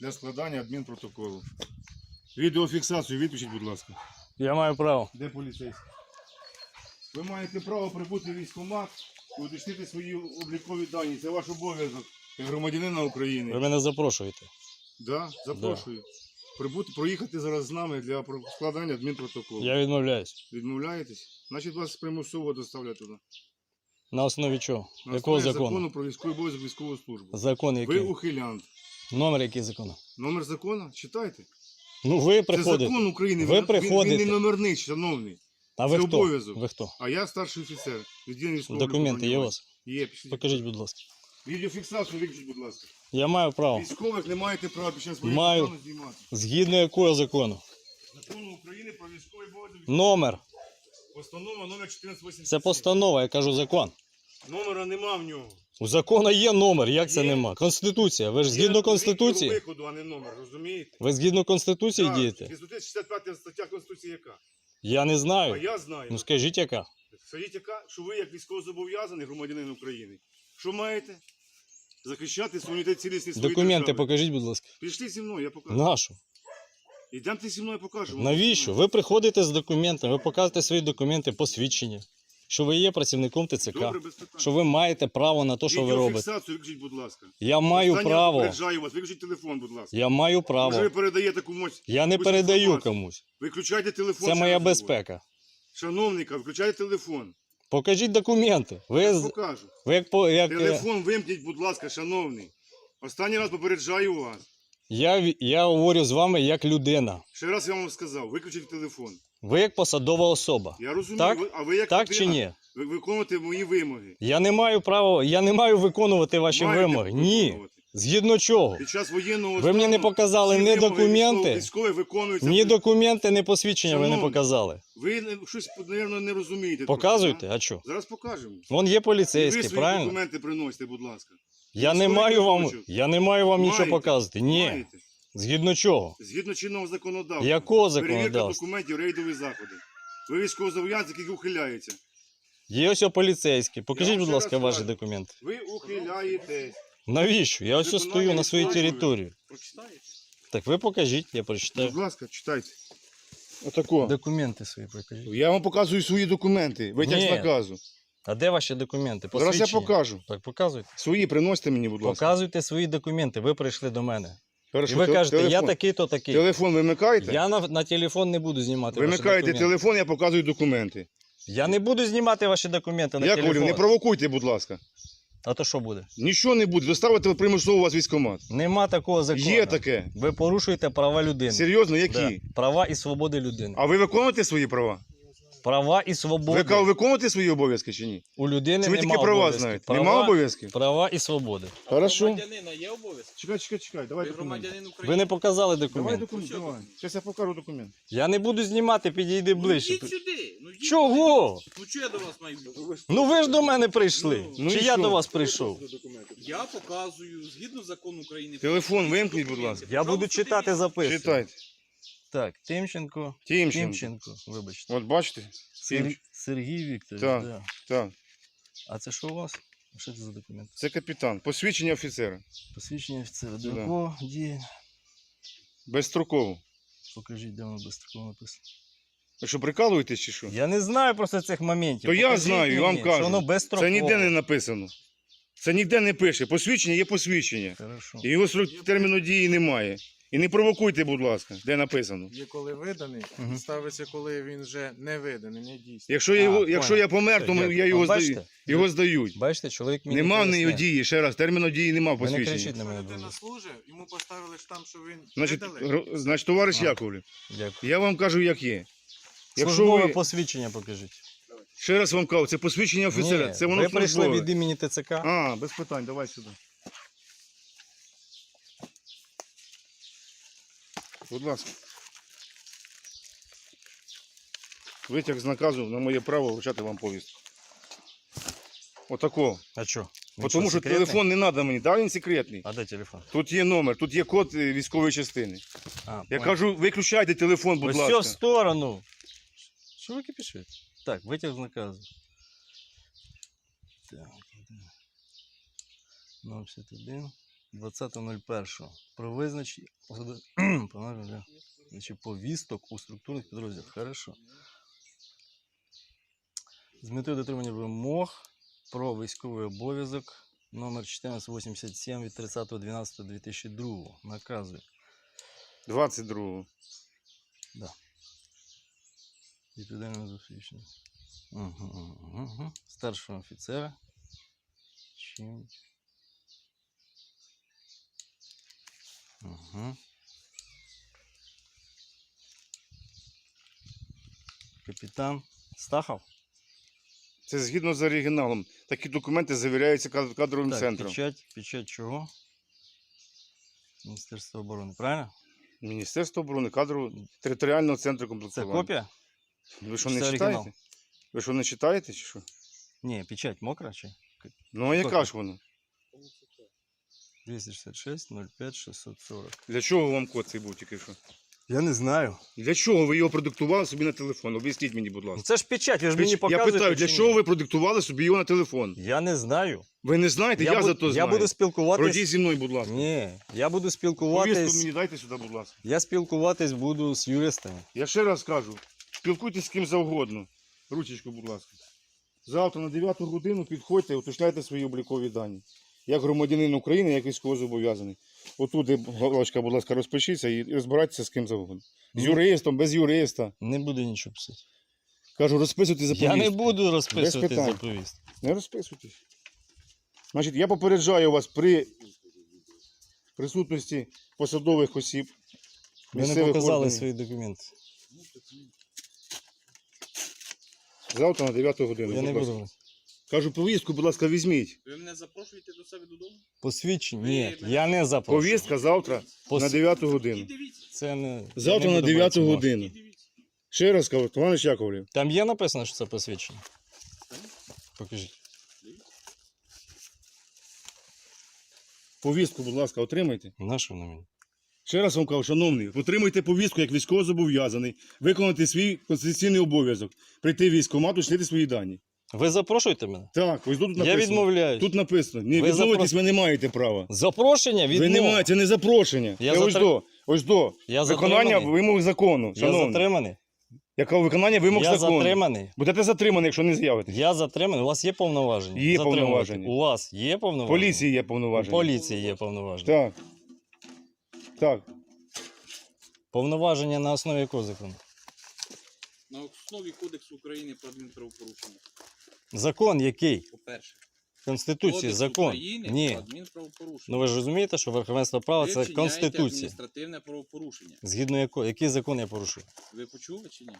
для складання адмінпротоколу. Відеофіксацію виключіть, будь ласка. Я маю право. Де поліцейський? Ви маєте право прибути в військкомат і уточнити свої облікові дані. Це ваш обов'язок як громадянина України. Ви мене запрошуєте. Да, запрошую. Прибути, проїхати зараз з нами для про- складання адмінпротоколу. Я відмовляюсь. Відмовляєтесь? Значить вас примусово доставлять туди. На основі чого? На Якого основі закону? закону про військовий обов'язок військову службу. Закон який? Ви ухилянт. Номер який закону? Номер закону? Читайте. Ну ви Це закон України. Ви він, він- приходите. Він не номерний, шановний. А ви це хто? обов'язок. Ви хто? А я старший офіцер. Відділення військового Документи є у вас? Є, пішли. Покажіть, будь ласка. Відеофіксацію виключіть, будь ласка. Я маю право. Військових не маєте права під час Маю. воєнного стану знімати. Згідно якого закону? Закону України про військовий обов'язок. Номер. Постанова номер 1487. Це постанова, я кажу закон. Номера нема в нього. У закону є номер, як це Є. нема? Конституція. Ви ж згідно Конституції. виходу, а не номер, розумієте? Ви згідно Конституції Так, дієте? 65 стаття Конституції яка? Я не А знаю. я знаю. Ну скажіть яка? Скажіть, яка, що ви як військовозобов'язаний громадянин України, що маєте? Захищати суверенітет цілісність своєї Документи держави. покажіть, будь ласка. Пішли зі мною, я покажу. Нашу. Ідемте зі мною, покажемо. Навіщо? Ви приходите з документами, ви показуєте свої документи, посвідчення, що ви є працівником ТЦК, Добре, без питань. що ви маєте право на те, що ви робите. Відеофіксацію виключіть, будь ласка. Я маю Останнє право. попереджаю вас, виключіть телефон, будь ласка. Я маю Може, ви право. передаєте комусь. Я не якусь передаю інформацію. комусь. Виключайте телефон. Це моя говорю. безпека. Шановника, включайте телефон. Покажіть документи. Ви, Я з- покажу. ви як, по- як е, Телефон вимкніть, будь ласка, шановний. Останній раз попереджаю вас. я, я говорю з вами як людина. Ще раз я вам сказав, виключіть телефон. Ви як посадова особа. Я розумію, Так? ви- а ви як Так людина, чи ні? Ви виконуєте мої вимоги. Я не маю права, я не маю виконувати ваші Маєте вимоги. Ні. Згідно чого? Під час воєнного Ви мені не показали ні документи, Військові виконуються. Ні документи, ні посвідчення ви не показали. Ви щось, мабуть, не розумієте. Показуйте, а що? Зараз покажемо. Вон є ви поліцейські, свої правильно? документи приносите, будь ласка. Я не маю вам, я не маю вам нічого показувати. Ні. Маєте. Згідно чого? Згідно чинного законодавства. Якого Перевірка законодавства? документів, рейдові заходи. Ви військовозобов'язаний, який ухиляється. Є ось о поліцейські. Покажіть, вам будь ще ласка, раз ваші кажу. документи. Ви ухиляєтесь. Навіщо? Я ось Виконання стою на своїй території. Прочитаєте? Так ви покажіть, я прочитаю. Будь ласка, читайте. Отако. Документи свої покажіть. Я вам показую свої документи. Витяг Ні. з наказу. А де ваші документи? Зараз я Посвідчення? покажу. Так показуйте. Свої приносите мені, будь ласка. Показуйте свої документи. Ви прийшли до мене. Хорошо, І ви те- кажете, я телефон. такий-то такий. Телефон вимикаєте? Я на, на телефон не буду знімати ваші Вимикаєте документи. телефон, я показую документи. Я не буду знімати ваші документи на я телефон. говорю, не провокуйте, будь ласка. А то що буде? Нічого не буде. Доставити примусово вас військкомат. Нема такого закону. Є таке. Ви порушуєте права людини. Серйозно, які? Да. Права і свободи людини. А ви виконуєте свої права? Права і свободи Ви виконуєте свої обов'язки чи ні? у людини Чи ви тільки права знаєте? Права, Нема обов'язків? права і свободи. Хорошо. Громадянина є обов'язок? Чекай, чекай, чекай, давай Ви документи. громадянин Ви не показали Давай документи. документи, давай. Зараз я покажу документ. Я не буду знімати, підійди Ну, ближче. йдіть сюди. Ну. Чого? Ну чого я до вас маю бути? Ну ви ж до мене прийшли. Ну Чи я що? до вас прийшов? Я показую згідно закону України. Телефон вимкніть, будь ласка. Я буду читати записувати. Читайте. Так, Тимченко. Тімченко. Тимченко, вибачте. От бачите? Сер... Сергій Вікторович, Так. да. Так. А це що у вас? Що це за документ? Це капітан. Посвідчення офіцера. Посвідчення офіцера. До Да. якого діє? Безстроково. Покажіть, де воно безстроково написано. Ви що, прикалуєтесь чи що? Я не знаю просто цих моментів. То я Покажіть знаю, і вам мені, кажу. Що воно безстроково. Це ніде не написано. Це ніде не пише. Посвідчення є посвідчення. Хорошо. І його срок терміну дії немає. І не провокуйте, будь ласка, де написано. Є коли виданий, Мгм. ставиться, коли він вже не виданий, не дійсний. Якщо, я А, його, якщо понял. я помер, то Все, ми- я його От бачите? здаю. Його здають. Бачите, чоловік мені Нема в неї пояснив. дії, ще раз, терміну дії нема в Ви не посвідченні. кричіть на мене, Якщо людина служить, йому поставили штамп, що він Значить, значить товариш А. Яковлів, Дякую. я вам кажу, як є. Якщо Службове ви, посвідчення покажіть. ще раз вам кажу, це посвідчення офіцера, Ні, це воно ви прийшли службове. від імені ТЦК. А, без питань, давай сюди. Будь ласка. Витяг з наказу на моє право вручати вам повістку. Отако. А що? Він Бо Тому що секретний? телефон не треба мені, да, він секретний. А де телефон? Тут є номер, тут є код е, військової частини. А, Я кажу, виключайте телефон, будь Ось ласка. все в сторону. Що ви кипішите? Так, витяг з наказу. Так, один. 051. 20.01. Про визначення повісток у структурних підрозділах. Хорошо. З метою дотримання вимог про військовий обов'язок номер 1487 від 30.12.2002 наказує 22-го. відповідального засвідчення. Угу, угу, угу. Старшого офіцера. Чим. Угу. Капітан Стахов. Це згідно з оригіналом. Такі документи завіряються кадровим Так, центром. печать, печать чого? Міністерство оборони, правильно? Міністерство оборони, кадрового територіального центру Це копія? Ви що Це не оригінал. читаєте? Ви що не читаєте чи що? Ні, печать мокра чи? Ну а яка ж вона? 266 05 640. Для чого вам код цей був тільки що? Я не знаю. Для чого ви його продиктували собі на телефон? Об'ясніть мені, будь ласка. Це ж печать, ви ж мені Я показуєте. питаю, для чи ні? чого ви продиктували собі його на телефон? Я не знаю. Ви не знаєте, я, буду, зато я знаю. буду спілкуватись. Пройдіть зі мною, будь ласка. Ні, я буду Повістку спілкуватись. мені дайте сюди, будь ласка. Я спілкуватись буду з юристами. Я ще раз кажу, спілкуйтесь з ким завгодно. Ручечку, будь ласка. Завтра на 9 годину підходьте, уточняйте свої облікові дані. Як громадянин України, як військовозобов'язаний. Отут, галочка, будь ласка, розпишіться і розбирайтеся з ким завгодно. З юристом, без юриста. Не буду нічого писати. Кажу, розписуйте за Я не буду розписувати питань. Не розписуйтесь. Значить, я попереджаю вас при присутності посадових осіб. Ви не показали органів. свої документи. Завтра на 9 годину. Я не буду. Кажу, повістку, будь ласка, візьміть. Ви мене запрошуєте до себе додому? Посвідчення? Ви Ні, мене- я не запрошую. Повістка завтра Пос- на 9 І годину. дивіться. Це не... Завтра я не на буду 9 брати цю годину. Дивіться. Ще раз кажу, Товариш Яковлів. Там є написано, що це посвідчення? Покажіть. Повістку, будь ласка, отримайте. На що на мені? Ще раз вам кажу, шановний, отримайте повістку як військовозобов'язаний, виконати свій конституційний обов'язок, прийти в військкомат, уточнити свої дані. Ви запрошуєте мене? Так, ось тут написано. Я відмовляюсь. Тут написано. Не Ви відмовитись запрос- ви не маєте права. Запрошення Ви не маєте, це не запрошення. Я це ось затр- до, ось до. Я Виконання затриманий. вимог закону. Я затриманий. Яке виконання вимог Я закону? затриманий. Будете затримані, якщо не з'явитесь. Я затриманий. У вас є повноваження? Є Затримувати? повноваження. У вас є повноваження? Поліції є повноваження. поліції є повноваження. Так. Так. Повноваження на основі якого закону? На основі Кодексу України про адмінправопорушення. Закон який? По-перше, Конституція, Кодекс закон. України Ні. про адмінправопорушення. Ну ви ж розумієте, що верховенство права Ви це вчиняєте Конституція. адміністративне правопорушення. Згідно якого, який закон я порушую? Ви почули чи ні?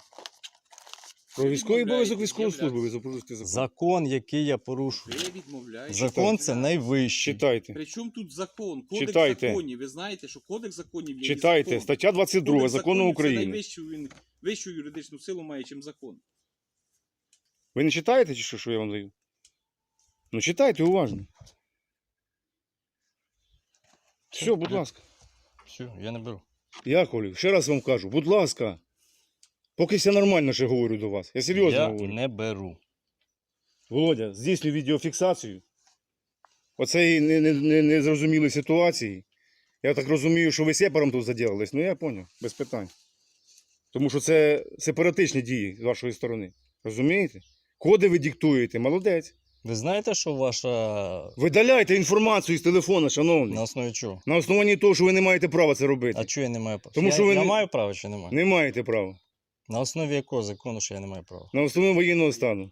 Про військовий обов'язок військової служби ви з'являтися. закон. Закон, який я порушую. Ви відмовляєтесь. Закон це найвищий. Читайте. Причому тут закон? Кодекс Читайте. законів. Ви знаєте, що кодекс законів є Читайте. закон. Стаття 22 закону України. Це найвищу він вищу юридичну силу має, чим закон. Ви не читаєте чи що, що я вам даю? Ну читайте уважно. Все, будь ласка. Все, я не беру. Я Яковлів, ще раз вам кажу, будь ласка. Поки я нормально ще говорю до вас. Я серйозно я говорю. не беру. Володя, здійснюй відеофіксацію. Оцеї не- не- не- незрозумілої ситуації. Я так розумію, що ви сепаром тут заділились. Ну я зрозумів, без питань. Тому що це сепаратичні дії з вашої сторони. Розумієте? Коди ви диктуєте, молодець. Ви знаєте, що ваша. Видаляйте інформацію з телефона, шановний. На основі чого? На основанні того, що ви не маєте права це робити. А чого я не маю права? Тому я, що ви я не- маю право чи не маю? Не маєте права. На основі якого закону, що я не маю права? На основі воєнного стану.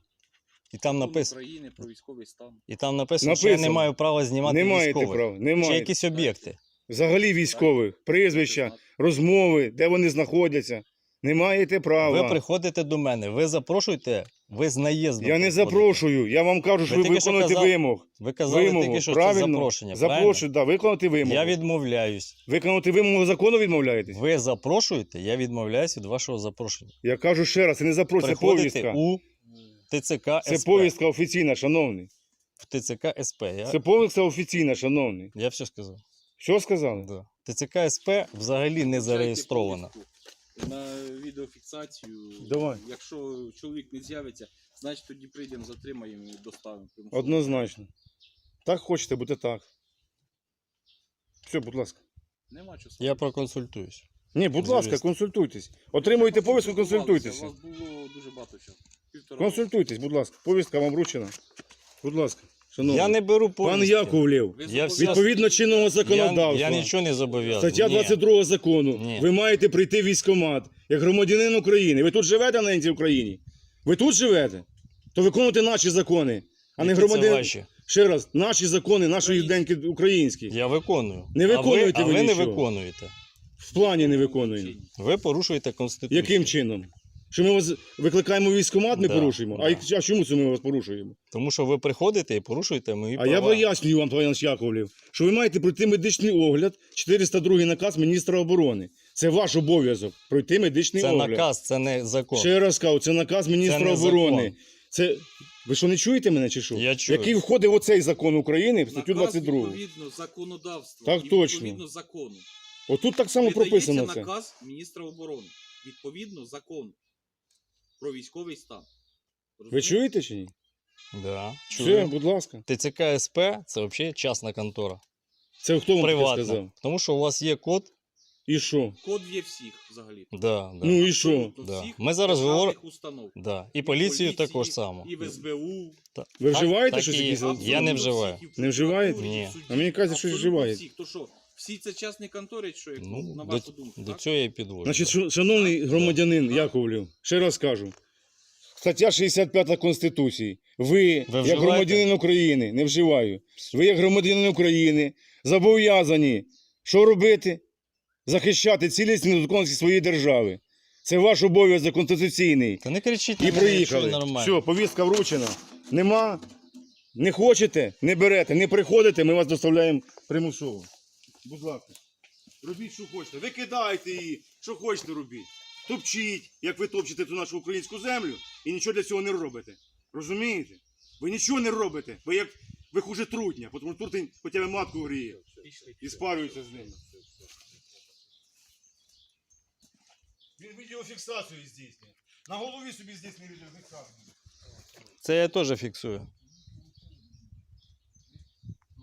І там написано, України про військовий стан. і там написано, що я не маю права знімати Не маєте військових. права. Не Чи якісь об'єкти. Взагалі військових, прізвища, розмови, де вони знаходяться. Не маєте права. Ви приходите до мене, ви запрошуєте, ви з наїздом. Я не приходите. запрошую. Я вам кажу, що Ви ви, виконуєте вимог. Ви казали Вимогу. тільки, що правильно? це запрошення. Запрошую, да, виконати вимогу. Я відмовляюсь. Виконати вимогу закону відмовляєтесь? Ви запрошуєте, я відмовляюсь від вашого запрошення. Я кажу ще раз, це не запрошення, це Приходите повістка. у ТЦК Це повістка офіційна, шановний. В ТЦК СП. Я, Це повістка офіційна, шановний. я все сказав. Що сказали? Да. ТЦК СП взагалі не зареєстрована. На відеофіксацію. Давай. Якщо чоловік не з'явиться, значить тоді прийдемо, затримаємо і доставимо. примусово. Однозначно. Так хочете, буде так. Все, будь ласка. Нема чого Я проконсультуюсь. Ні, будь ласка, консультуйтесь. Отримуєте повістку, У вас було дуже багато часу. Півтора Консультуйтесь, будь ласка. Повістка вам вручена. Будь ласка. Шановний. Я не беру Пан повістки. Яковлев, Я все- відповідно чинного законодавства. я нічого не зобов'язаний. Стаття Ні. 22 закону. Ні. Ви маєте прийти в військкомат як громадянин України. Ви тут живете на цій Україні? Ви тут живете? То виконуйте наші закони, а не Які громадянин. Це ваші. Ще раз, наші закони, нашої деньки українські. Я виконую. Не виконуєте а ви, ви а ви не нічого. виконуєте. В плані не виконуємо. Ви порушуєте конституцію. Яким чином? Що ми вас викликаємо військкомат, не Да, порушуємо? А, да. як- а чому це ми вас порушуємо? Тому що ви приходите і порушуєте мої А права. я пояснюю вам, пан Яковлів, що ви маєте пройти медичний огляд, 402 наказ міністра оборони. Це ваш обов'язок пройти медичний Це огляд. наказ, це не закон. Ще раз кажу, це наказ міністра Це не оборони. закон. Це ви що не чуєте мене чи що? Я чую. Який входить в оцей закон України, в статтю Наказ 22. Відповідно законодавства. Так і точно. Відповідно закону. Отут так само Видається прописано це. наказ міністра оборони. Відповідно закону про військовий стан. Ви Розумієте? чуєте чи ні? Да, Все, чую. будь ласка. ТЦК СП це взагалі частна контора. Це хто вам таке Приватна. сказав? Тому що у вас є код. І що? Код є всіх взагалі. Да, да. Ну і що? Да. всіх Ми зараз державних говоримо- установ. Да. І І поліцію поліції, також само. І в СБУ. Та- Ви вживаєте так щось і є. якісь? Я не вживаю. Не вживаєте? Ні. А мені кажуть, що вживаєте. всіх. То що, всі це частні контори, що як, Ну, на до, вашу думку, до так? цього я і підводжу. Значить, шо- шановний громадянин Яковлів, ще раз кажу. Стаття 65 Конституції. Ви, як громадянин України, не вживаю. Ви, як громадянин України, зобов'язані що робити? Захищати цілісність недоторканність своєї держави. Це ваш обов'язок конституційний. Та не кричіть, І на мене, якщо ви проїхали. нормально. Все, повістка вручена. Нема. Не хочете, не берете, не приходите, ми вас доставляємо примусово. Будь ласка. Робіть, що хочете. Викидайте її, що хочете робіть. Топчіть, як ви топчете ту нашу українську землю, і нічого для цього не робите. Розумієте? Ви нічого не робите. Ви як ви хуже трутня, тому трутень хоча б матку гріє. І спарюється з ними. Він відеофіксацію здійснює. На голові собі здійснює відеофіксацію. Це я теж фіксую.